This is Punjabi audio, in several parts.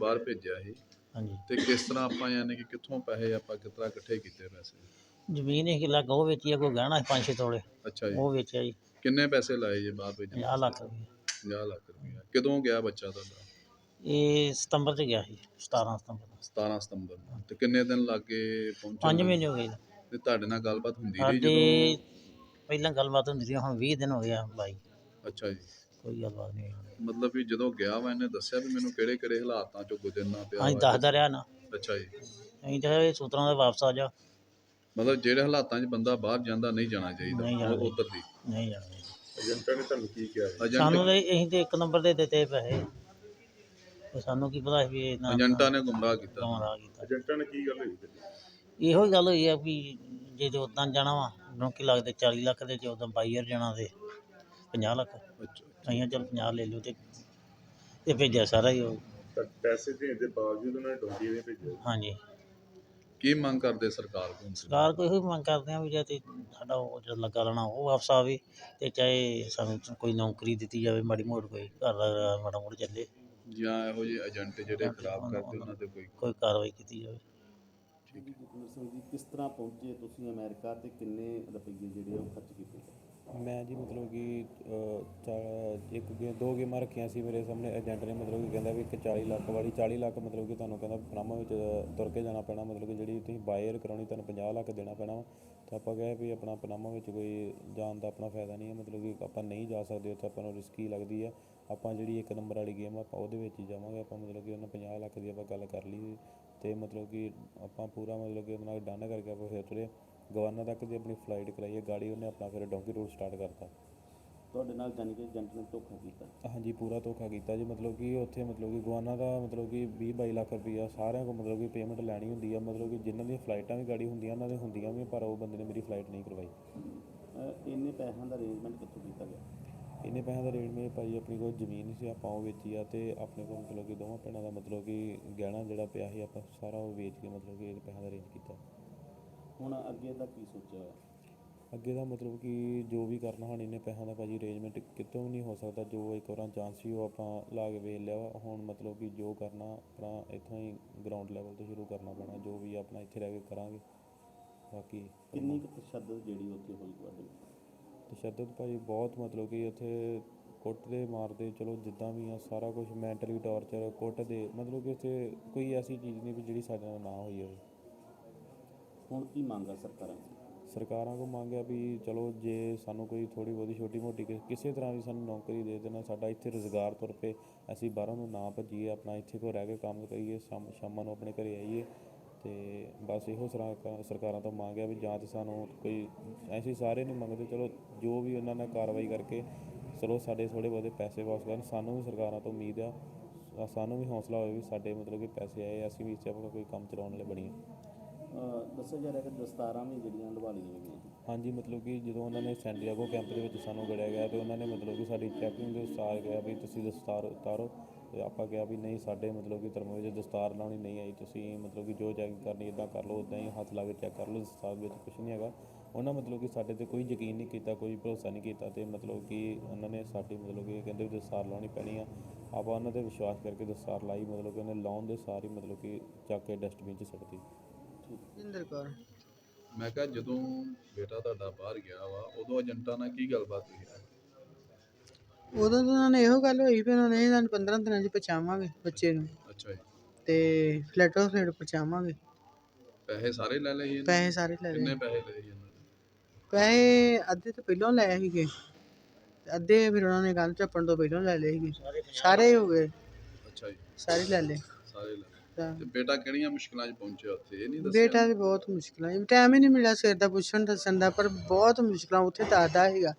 ਬਾਹਰ ਭੇਜਿਆ ਸੀ। ਹਾਂਜੀ। ਤੇ ਕਿਸ ਤਰ੍ਹਾਂ ਆਪਾਂ ਯਾਨੀ ਕਿ ਕਿੱਥੋਂ ਪੈਸੇ ਆਪਾਂ ਕਿਸ ਤਰ੍ਹਾਂ ਇਕੱਠੇ ਕੀਤੇ ਪੈਸੇ? ਜ਼ਮੀਨ ਇੱਕ ਲੱਖ ਉਹ ਵੇਚੀ ਆ ਕੋਈ ਗਹਿਣਾ ਪੰਜ ਛੇ ਤੋਲੇ। ਅੱਛਾ ਜੀ। ਉਹ ਵੇਚਿਆ ਜੀ। ਕਿੰਨੇ ਪੈਸੇ ਲਾਏ ਜੇ ਬਾਹਰ ਭੇਜਣ 50 ਲੱਖ ਰੁਪਏ। 50 ਲੱਖ ਰੁਪਏ। ਕਦੋਂ ਗਿਆ ਬੱਚਾ ਤੁਹਾਡਾ? ਇਹ ਸਤੰਬਰ 'ਚ ਗਿਆ ਸੀ 17 ਸਤੰਬਰ ਨੂੰ। 17 ਸਤੰਬਰ ਨੂੰ। ਤੇ ਕਿੰਨੇ ਦਿਨ ਲੱਗੇ ਪਹੁੰਚਣ ਪੰਜ ਨੂੰ? ਮਹੀਨੇ ਹੋ ਗਏ ਤੇ ਤੁਹਾਡੇ ਨਾਲ ਗੱਲਬਾਤ ਹੁੰਦੀ ਰਹੀ ਸਾਡੇ ਜਦੋਂ? ਪਹਿਲਾਂ ਗੱਲਬਾਤ ਹੁੰਦੀ ਸੀ ਹੁਣ 20 ਦਿਨ ਹੋ ਗਿਆ ਬਾਈ। ਅੱਛਾ ਜੀ। ਕੋਈ ਗੱਲਬਾਤ ਨਹੀਂ ਮਤਲਬ ਵੀ ਜਦੋਂ ਗਿਆ ਵਾ ਇਹਨੇ ਦੱਸਿਆ ਵੀ ਮੈਨੂੰ ਕਿਹੜੇ ਕਿਹੜੇ ਹਾਲਾਤਾਂ ਚੋਂ ਗੁਜ਼ਰਨਾ ਪਿਆ ਅਸੀਂ ਵਾ। ਦੱਸਦਾ ਰਿਹਾ ਨਾ। ਅੱਛਾ ਜੀ। ਅਸੀਂ ਤਾਂ ਇਹ ਸੂਤਰਾਂ ਦੇ ਵਾਪਸ ਆ ਜਾ। ਮਤਲਬ ਜਿਹੜੇ ਹਾਲਾਤਾਂ 'ਚ ਬੰਦਾ ਬਾਹਰ ਜਾਂਦਾ ਨਹੀਂ ਜਾਣਾ ਚਾਹੀਦਾ। ਜਾਣਾ ਉਹ ਉੱਧਰ ਦੀ। ਨਹੀਂ ਜਾਣਾ ਏਜੰਟਾਂ ਨੇ ਤੁਹਾਨੂੰ ਕੀ ਕਿਹਾ? ਸਾਨੂੰ ਏਜੰਟ ਤਾਂ ਅਸੀਂ ਤੇ ਇੱਕ ਨੰਬਰ ਦੇ ਦਿੱਤੇ ਪੈਸੇ। ਤੇ ਸਾਨੂੰ ਕੀ ਪਤਾ ਸੀ ਵੀ ਇਹ ਨਾ ਏਜੰਟਾਂ ਨੇ ਗੁੰਮਰਾਹ ਕੀਤਾ। ਗੁੰਮਰਾਹ ਕੀਤਾ। ਏਜੰਟਾਂ ਨੇ ਕੀ ਗੱਲ ਹੋਈ ਇਹੋ ਹੀ ਗੱਲ ਹੋਈ ਆ ਵੀ ਜੇ ਤੇ ਉਦਾਂ ਜਾਣਾ ਵਾ ਡੋਂਕੀ ਲੱਗਦੇ 40 ਲੱਖ ਦੇ ਚ ਉਦਾਂ ਬਾਈਅਰ ਜਾਣਾ ਤੇ 50 ਲੱਖ। ਅੱਛਾ। ਅਸੀਂ ਚਲ 50 ਲੈ ਲਿਓ ਤੇ ਤੇ ਭੇਜਿਆ ਸਾਰਾ ਹੀ ਉਹ। ਤਾਂ ਪੈਸੇ ਦੇਣ ਦੇ ਬਾਵਜੂਦ ਉਹਨਾਂ ਨੇ ਡੋਂਗੀ ਨੇ ਭੇਜਿਆ। ਹਾਂਜੀ। ਕੀ ਮੰਗ ਕਰਦੇ ਸਰਕਾਰ ਕੋਲ ਸਰਕਾਰ ਕੋਈ ਇਹੋ ਹੀ ਮੰਗ ਕਰਦੇ ਆ ਵੀ ਜੇ ਤੇ ਸਾਡਾ ਉਹ ਜਿਹੜਾ ਲੱਗਾ ਰਹਿਣਾ ਉਹ ਵਾਪਸ ਆਵੇ ਤੇ ਚਾਹੇ ਸਾਨੂੰ ਕੋਈ ਨੌਕਰੀ ਦਿੱਤੀ ਜਾਵੇ ਮਾੜੀ ਮੋੜ ਕੋਈ ਘਰ ਦਾ ਮਾੜਾ ਮੋੜ ਚੱਲੇ। ਜਾਂ ਇਹੋ ਜਿਹੇ ਏਜੰਟ ਜਿਹੜੇ ਖਰਾਬ ਕਰਦੇ ਉਹਨਾਂ ਤੇ ਕੋਈ ਕੋਈ ਕਾਰਵਾਈ ਕੀਤੀ ਜਾਵੇ। ਠੀਕ ਹੈ ਜਤਿੰਦਰ ਸਿੰਘ ਜੀ ਕਿਸ ਤਰ੍ਹਾਂ ਪਹੁੰਚੇ ਤੁਸੀਂ ਅਮਰੀਕਾ ਤੇ ਕਿੰਨੇ ਰੁਪਏ ਜਿਹੜੇ ਉਹ ਖਰਚ ਕੀਤੇ? ਮੈਂ ਜੀ ਮਤਲਬ ਕਿ ਚਾ- ਇੱਕ ਗੇ, ਦੋ ਗੇਮਾਂ ਰੱਖੀਆਂ ਸੀ ਮੇਰੇ ਸਾਹਮਣੇ, ਏਜੰਟ ਨੇ ਮਤਲਬ ਕਿ ਕਹਿੰਦਾ ਵੀ ਇੱਕ 40 ਲੱਖ ਵਾਲੀ 40 ਲੱਖ ਮਤਲਬ ਕਿ ਤੁਹਾਨੂੰ ਕਹਿੰਦਾ ਪਨਾਮਾ ਵਿੱਚ ਤੁਰ ਕੇ ਜਾਣਾ ਪੈਣਾ, ਮਤਲਬ ਕਿ ਜਿਹੜੀ ਤੁਸੀਂ ਬਾਇਰ ਕਰਾਉਣੀ, ਤੁਹਾਨੂੰ 50 ਲੱਖ ਦੇਣਾ ਪੈਣਾ ਵਾ। ਤਾਂ ਆਪਾਂ ਕਹੇ ਵੀ ਆਪਣਾ ਪਨਾਮਾ ਵਿੱਚ ਕੋਈ ਜਾਣ ਦਾ ਆਪਣਾ ਫਾਇਦਾ ਨਹੀਂ ਹੈ, ਮਤਲਬ ਕਿ ਆਪਾਂ ਨਹੀਂ ਜਾ ਸਕਦੇ, ਉੱਥੇ ਆਪਾਂ ਨੂੰ ਰਿਸਕੀ ਲੱਗਦੀ ਆ ਆਪਾਂ ਜਿਹੜੀ ਇੱਕ ਨੰਬਰ ਵਾਲੀ ਗੇਮ ਆ, ਆਪਾਂ ਉਹਦੇ ਵਿੱਚ ਹੀ ਜਾਵਾਂਗੇ, ਆਪਾਂ ਮਤਲਬ ਕਿ ਉਹਨਾਂ 50 ਲੱਖ ਦੀ ਆਪਾਂ ਗੱਲ ਕਰ ਲਈ ਤੇ ਮਤਲਬ ਕਿ ਆਪਾਂ ਪੂਰਾ ਮਤਲਬ ਕਿ ਉਹਨਾਂ ਨਾਲ ਡਨ ਕਰਕੇ ਆਪਾਂ ਫਿਰ ਤੁਰੇ। ਗਵਾਨਾ ਤੱਕ ਦੀ ਆਪਣੀ ਫਲਾਈਟ ਕਰਾਈ ਹੈ ਗਾੜੀ ਉਹਨੇ ਆਪਣਾ ਫਿਰ ਡੋਂਕੀ ਰੋਡ ਸਟਾਰਟ ਕਰਤਾ। ਤੁਹਾਡੇ ਨਾਲ ਜਾਣੀ ਕਿ ਏਜੰਟ ਨੇ ਧੋਖਾ ਕੀਤਾ? ਹਾਂਜੀ ਪੂਰਾ ਧੋਖਾ ਕੀਤਾ ਜੀ ਮਤਲਬ ਕਿ ਉੱਥੇ ਮਤਲਬ ਕਿ ਗਵਾਨਾ ਦਾ ਮਤਲਬ ਕਿ 20 22 ਲੱਖ ਰੁਪਈਆ ਸਾਰਿਆਂ ਕੋਲ ਮਤਲਬ ਕਿ ਪੇਮੈਂਟ ਲੈਣੀ ਹੁੰਦੀ ਆ ਮਤਲਬ ਕਿ ਜਿਨ੍ਹਾਂ ਦੀਆਂ ਫਲਾਈਟਾਂ ਵੀ ਗਾੜੀ ਹੁੰਦੀਆਂ ਉਹਨਾਂ ਦੇ ਹੁੰਦੀਆਂ ਵੀ ਪਰ ਉਹ ਬੰਦੇ ਨੇ ਮੇਰੀ ਫਲਾਈਟ ਨਹੀਂ ਕਰਵਾਈ। ਅਹ ਇੰਨੇ ਪੈਸਿਆਂ ਦਾ ਅਰੇਂਜਮੈਂਟ ਕਿੱਥੋਂ ਕੀਤਾ ਗਿਆ? ਇੰਨੇ ਪੈਸਿਆਂ ਦਾ ਰੇਟ ਮੇਰੇ ਭਾਈ ਆਪਣੀ ਕੋਲ ਜ਼ਮੀਨ ਸੀ ਆਪਾਂ ਉਹ ਵੇਚੀ ਆ ਤੇ ਆਪਣੇ ਕੋਲ ਮਤਲਬ ਕਿ ਦੋਵਾਂ ਭੈਣਾਂ ਦਾ ਮਤਲਬ ਕਿ ਗਹਿਣਾ ਜਿਹੜਾ ਪਿਆ ਸੀ ਆਪਾਂ ਸਾਰਾ ਉਹ ਵੇਚ ਕੇ ਮਤਲਬ ਕਿ ਇਹ ਪੈਸਿਆਂ ਦਾ ਅਰੇਂਜ ਕੀਤਾ। ਹੁਣ ਅੱਗੇ ਦਾ ਕੀ ਸੋਚਿਆ ਹੋਇਆ? ਅੱਗੇ ਦਾ ਮਤਲਬ ਕਿ ਜੋ ਵੀ ਕਰਨਾ ਹੁਣ ਇੰਨੇ ਪੈਸਿਆਂ ਦਾ ਭਾਜੀ ਅਰੇਂਜਮੈਂਟ ਕਿਤੋਂ ਵੀ ਨਹੀਂ ਹੋ ਸਕਦਾ ਜੋ ਇੱਕ ਵਾਰਾਂ ਚਾਂਸ ਸੀ ਉਹ ਆਪਾਂ ਲਾ ਕੇ ਵੇਚ ਲਿਆ। ਵਾ ਹੁਣ ਮਤਲਬ ਕਿ ਜੋ ਕਰਨਾ ਆਪਣਾ ਇੱਥੋਂ ਹੀ ਗਰਾਊਂਡ ਲੈਵਲ ਤੋਂ ਸ਼ੁਰੂ ਕਰਨਾ ਪੈਣਾ ਜੋ ਵੀ ਆਪਣਾ ਇੱਥੇ ਰਹਿ ਕੇ ਕਰਾਂਗੇ। ਬਾਕੀ ਕਿੰਨੀ ਕੁ ਤਸ਼ੱਦਦ ਜਿਹੜੀ ਉੱਥੇ ਹੋਈ ਤੁਹਾਡੇ ਤਸ਼ੱਦਦ ਭਾਜੀ ਬਹੁਤ ਮਤਲਬ ਕਿ ਉੱਥੇ ਕੁੱਟਦੇ ਮਾਰਦੇ ਚਲੋ ਜਿੱਦਾਂ ਵੀ ਆ ਸਾਰਾ ਕੁਝ ਮੈਂਟਲੀ ਟੌਰਚਰ ਕੁੱਟਦੇ ਮਤਲਬ ਕਿ ਉੱਥੇ ਕੋਈ ਐਸੀ ਚੀਜ਼ ਨਹੀਂ ਵੀ ਜਿਹੜੀ ਸਾਡੇ ਨਾਲ ਨਾ ਹੋਈ ਹੋਵੇ। ਹੁਣ ਕੀ ਮੰਗ ਆ ਸਰਕਾਰਾਂ ਤੋਂ? ਸਰਕਾਰਾਂ ਕੋ ਮੰਗਿਆ ਵੀ ਚਲੋ ਜੇ ਸਾਨੂੰ ਕੋਈ ਥੋੜੀ ਬਹੁਤੀ ਛੋਟੀ ਮੋਟੀ ਕਿ- ਕਿਸੇ ਤਰ੍ਹਾਂ ਵੀ ਸਾਨੂੰ ਨੌਕਰੀ ਦੇ ਦੇਣਾ, ਸਾਡਾ ਇੱਥੇ ਰੁਜ਼ਗਾਰ ਤੁਰ ਪਏ, ਅਸੀਂ ਬਾਹਰੋਂ ਨੂੰ ਨਾ ਭੱਜੀਏ, ਆਪਣਾ ਇੱਥੇ ਕੋ ਰਹਿ ਕੇ ਕੰਮ ਕਰੀਏ, ਸ਼ਾਮ, ਸ਼ਾਮਾਂ ਨੂੰ ਆਪਣੇ ਘਰੇ ਆਈਏ, ਤੇ ਬਸ ਇਹੋ ਸਰਕਾ- ਸਰਕਾਰਾਂ ਤੋਂ ਮੰਗਿਆ ਵੀ ਜਾਂ ਤੇ ਸਾਨੂੰ ਕੋਈ ਐਸੀ ਸਾਰੇ ਨਹੀਂ ਮੰਗਦੇ, ਚਲੋ ਜੋ ਵੀ ਉਹਨਾਂ ਨਾਲ ਕਾਰਵਾਈ ਕਰਕੇ ਚਲੋ ਸਾਡੇ ਥੋੜੇ ਬਹੁਤੇ ਪੈਸੇ ਵਾਪਸ ਕਰਨ, ਸਾਨੂੰ ਵੀ ਸਰਕਾਰਾਂ ਤੋਂ ਉਮੀਦ ਆ ਸਾਨੂੰ ਵੀ ਹੌਸਲਾ ਹੋਵੇ ਵੀ ਸਾਡੇ ਮਤਲਬ ਕਿ ਪੈਸੇ ਆਏ, ਅਸੀਂ ਵੀ ਇੱਥੇ ਆਪਣਾ ਕੋਈ ਕੰਮ ਚਲਾਉਣ ਵਾਲੇ ਬਣੀਏ। ਦੱਸਿਆ ਜਾ ਰਿਹਾ ਕਿ ਦਸਤਾਰਾਂ ਵੀ ਜਿਹੜੀਆਂ ਲਵਾ ਗਈਆਂ ਹਾਂਜੀ, ਮਤਲਬ ਕਿ ਜਦੋਂ ਉਹਨਾਂ ਨੇ ਸੈਂਟੀਆਗੋ ਕੈਂਪ ਦੇ ਵਿੱਚ ਸਾਨੂੰ ਗੜਿਆ ਗਿਆ ਤੇ ਉਹਨਾਂ ਨੇ ਮਤਲਬ ਕਿ ਸਾਡੀ ਚੈਕਿੰਗ ਦੇ ਸਾਰ ਗਿਆ ਵੀ ਤੁਸੀਂ ਦਸਤਾਰ ਉਤਾਰੋ ਤੇ ਆਪਾਂ ਕਿਹਾ ਵੀ ਨਹੀਂ, ਸਾਡੇ ਮਤਲਬ ਕਿ ਧਰਮ ਵਿੱਚ ਦਸਤਾਰ ਲਾਉਣੀ ਨਹੀਂ ਆਈ, ਤੁਸੀਂ ਮਤਲਬ ਕਿ ਜੋ ਚੈਕਿੰਗ ਕਰਨੀ ਇਦਾਂ ਕਰ ਲਓ ਉਦਾਂ ਹੀ ਹੱਥ ਲਾ ਕੇ ਚੈੱਕ ਕਰ ਲਓ, ਦਸਤਾਰ ਵਿੱਚ ਕੁਝ ਨਹੀਂ ਹੈਗਾ। ਉਹਨਾਂ ਮਤਲਬ ਕਿ ਸਾਡੇ ਤੇ ਕੋਈ ਯਕੀਨ ਨਹੀਂ ਕੀਤਾ, ਕੋਈ ਭਰੋਸਾ ਨਹੀਂ ਕੀਤਾ ਤੇ ਮਤਲਬ ਕਿ ਉਹਨਾਂ ਨੇ ਸਾਡੀ ਮਤਲਬ ਕਿ ਕਹਿੰਦੇ ਵੀ ਦਸਤਾਰ ਲਾਉਣੀ ਪੈਣੀ ਆ। ਆਪਾਂ ਉਹਨਾਂ ਤੇ ਵਿਸ਼ਵਾਸ ਕਰਕੇ ਦਸਤਾਰ ਲਾਈ, ਮਤਲਬ ਕਿ ਉਹਨੇ ਲਾਉਣ ਦੇ ਸਾਰੀ ਮਤਲਬ ਕਿ ਚੱਕ ਕੇ ਡਸਟਬਿਨ 'ਚ ਸੁੱਟਤੀ ਜਿੰਦਰ ਕੌਰ। ਮੈਂ ਕਿਹਾ ਜਦੋਂ ਬੇਟਾ ਤੁਹਾਡਾ ਬਾਹਰ ਗਿਆ ਵਾ ਉਦੋਂ ਏਜੰਟਾਂ ਨਾਲ ਕੀ ਗੱਲਬਾਤ ਹੋਈ? ਉਦੋਂ ਤਾਂ ਉਹਨਾਂ ਨੇ ਇਹੋ ਗੱਲ ਹੋਈ ਵੀ ਉਹਨਾਂ ਨੇ ਸਾਨੂੰ 15 ਦਿਨਾਂ 'ਚ ਪਹੁੰਚਾਵਾਂਗੇ ਬੱਚੇ ਨੂੰ। ਅੱਛਾ ਜੀ। ਤੇ ਫਲੈਟੋ ਫਲੈਟ ਪਹੁੰਚਾਵਾਂਗੇ। ਪੈਸੇ ਸਾਰੇ ਲੈ ਲਏ ਇਹਨਾਂ ਪੈਸੇ ਸਾਰੇ ਲੈ ਨੇ? ਲਏ। ਕਿੰਨੇ ਪੈਸੇ ਲਏ ਇਹਨਾਂ ਨੇ? ਪੈਸੇ ਅੱਧੇ ਤਾਂ ਪਹਿਲਾਂ ਲਏ ਸੀਗੇ। ਤੇ ਅੱਧੇ ਫਿਰ ਉਹਨਾਂ ਨੇ ਗੱਲ ਚੱਪਣ ਤੋਂ ਪਹਿਲਾਂ ਲੈ ਲਏ ਸੀਗੇ। ਸਾਰੇ ਹੀ ਹੋ ਗਏ। ਅੱਛਾ ਜੀ। ਸਾਰੇ ਲੈ ਲਏ। ਸਾਰੇ ਲੈ ਲਏ। ਤਾਂ ਤੇ ਬੇਟਾ ਕਿਹੜੀਆਂ ਮੁਸ਼ਕਲਾਂ 'ਚ ਪਹੁੰਚਿਆ ਉੱਥੇ? ਇਹ ਨਹੀਂ ਦੱਸਿਆ? ਬੇਟਾ ਤੇ ਬਹੁਤ ਮੁਸ਼ਕਲਾਂ ਟਾਈਮ ਹੀ ਨਹੀਂ ਮਿਲਿਆ ਸਿਰ ਦਾ ਪੁੱਛਣ ਦੱਸਣ ਦਾ ਪਰ ਬਹੁਤ ਮੁਸ਼ਕਲਾਂ ਉੱਥੇ ਦੱਸਦਾ ਸੀਗਾ।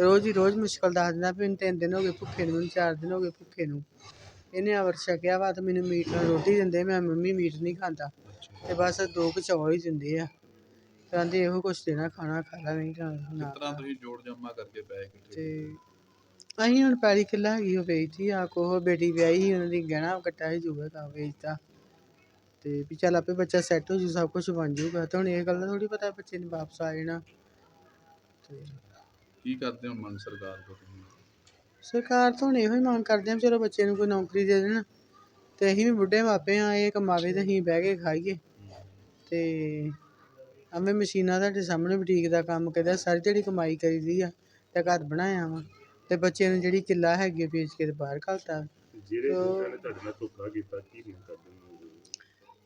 ਰੋਜ਼ ਹੀ ਰੋਜ਼ ਮੁਸ਼ਕਲ ਦੱਸ ਦਿੰਦਾ ਵੀ ਮੈਨੂੰ ਤਿੰਨ ਦਿਨ ਹੋ ਗਏ ਭੁੱਖੇ ਨੂੰ ਮੈਨੂੰ ਚਾਰ ਦਿਨ ਹੋ ਗਏ ਭੁੱਖੇ ਨੂੰ। ਇਹਨੇ ਅਵਰ ਛਕਿਆ ਵਾ ਤੇ ਮੈਨੂੰ ਮੀਟ ਨਾਲ ਰੋਟੀ ਦਿੰਦੇ ਮੈਂ ਮੰਮੀ ਮੀਟ ਨਹੀਂ ਖਾਂਦਾ। ਤੇ ਬਸ ਦੋ ਕੁ ਚੌਲ ਹੀ ਦਿੰਦੇ ਆ। ਕਹਿੰਦੇ ਇਹੋ ਕੁਛ ਦੇਣਾ ਖਾਣਾ ਖਾਣਾ ਨਹੀਂ ਖਾਣਾ ਕਿਸ ਤਰ੍ਹਾਂ ਤੁਸੀਂ ਜੋੜ ਜਮਾ ਕਰਕੇ ਪੈਸੇ ਇਕੱਠੇ? ਤੇ ਅਸੀਂ ਹੁਣ ਪੈਲੀ ਕਿੱਲਾ ਹੈਗੀ ਉਹ ਵੇਚਤੀ ਆ ਕੋਹ ਬੇਟੀ ਵਿਆਹੀ ਸੀ ਉਹਨਾਂ ਦੀ ਗਹਿਣਾ ਕੱਟਾ ਸੀ ਜੂਗਾ ਤਾਂ ਵੇਚਤਾ। ਤੇ ਵੀ ਚੱਲ ਆਪੇ ਬੱਚਾ ਸੈੱਟ ਹੋ ਜੂ ਸਭ ਕੁਝ ਬਣ ਜੂਗਾ। ਤੇ ਹੁਣ ਇਹ ਗੱਲ ਦਾ ਥੋੜੀ ਪਤਾ ਬੱਚੇ ਨੇ ਵਾਪਸ ਆ ਜਾਣਾ। ਕੀ ਕਰਦੇ ਹੋ ਮੰਗ ਸਰਕਾਰ ਤੋਂ ਤੁਸੀਂ? ਸਰਕਾਰ ਤੋਂ ਹੁਣ ਇਹੋ ਹੀ ਮੰਗ ਕਰਦੇ ਆ ਵੀ ਚਲੋ ਬੱਚੇ ਨੂੰ ਕੋਈ ਨੌਕਰੀ ਦੇ ਦੇਣ। ਤੇ ਅਸੀਂ ਵੀ ਬੁੱਢੇ ਮਾਪੇ ਆ ਇਹ ਕਮਾਵੇ ਤੇ ਅਸੀਂ ਬਹਿ ਕੇ ਖਾਈਏ। ਤੇ ਐਵੇਂ ਮਸ਼ੀਨਾਂ ਤੁਹਾਡੇ ਸਾਹਮਣੇ ਬੁਟੀਕ ਦਾ ਕੰਮ ਕਰਦਾ ਸਾਰੀ ਜਿਹੜੀ ਕਮਾਈ ਕਰੀਦੀ ਆ ਤੇ ਘਰ ਬਣਾਇਆ ਵਾ। ਤੇ ਬੱਚੇ ਨੂੰ ਜਿਹੜੀ ਕਿੱਲਾ ਹੈਗੀ ਆ ਵੇਚ ਕੇ ਤੇ ਬਾਹਰ ਘੱਲਤਾ। ਜਿਹੜੇ ਲੋਕਾਂ ਨੇ ਤੁਹਾਡੇ ਨਾਲ ਧੋਖਾ ਕੀਤਾ ਕੀ ਨਹੀਂ ਕਰਦੇ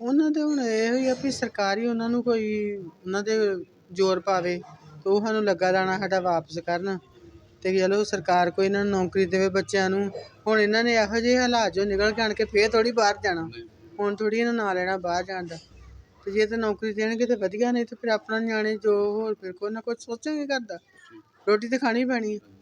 ਉਹਨਾਂ ਦੇ ਹੁਣ ਇਹੋ ਹੀ ਆ ਵੀ ਸਰਕਾਰ ਹੀ ਉਹਨਾਂ ਨੂੰ ਕੋਈ ਉਹਨਾਂ ਦੇ ਜ਼ੋਰ ਪਾਵੇ ਤੇ ਉਹ ਸਾਨੂੰ ਲੱਗਾ ਦਾਣਾ ਸਾਡਾ ਵਾਪਸ ਕਰਨ। ਤੇ ਚਲੋ ਸਰਕਾਰ ਕੋਈ ਇਹਨਾਂ ਨੂੰ ਨੌਕਰੀ ਦੇਵੇ ਬੱਚਿਆਂ ਨੂੰ। ਹੁਣ ਇਹਨਾਂ ਨੇ ਇਹੋ ਜਿਹੇ ਹਾਲਾਤ ਚੋਂ ਨਿਕਲ ਕੇ ਆਣ ਕੇ ਫਿਰ ਥੋੜ੍ਹੀ ਬਾਹਰ ਜਾਣਾ। ਹੁਣ ਥੋੜ੍ਹੀ ਇਹਨਾਂ ਨਾਂ ਲੈਣਾ ਬਾਹਰ ਜਾਣ ਦਾ। ਤੇ ਜੇ ਤਾਂ ਨੌਕਰੀ ਦੇਣਗੇ ਤਾਂ ਵਧੀਆ, ਨਹੀਂ ਤਾਂ ਫਿਰ ਆਪਣਾ ਨਿਆਣੇ ਜੋ ਹੋਰ ਫਿਰ ਕੋਈ ਨਾ ਕੁਝ ਸੋਚਾਂਗੇ ਕਰਦਾ ਰੋਟੀ ਤਾਂ ਖਾਣੀ ਪੈਣੀ ਹੈ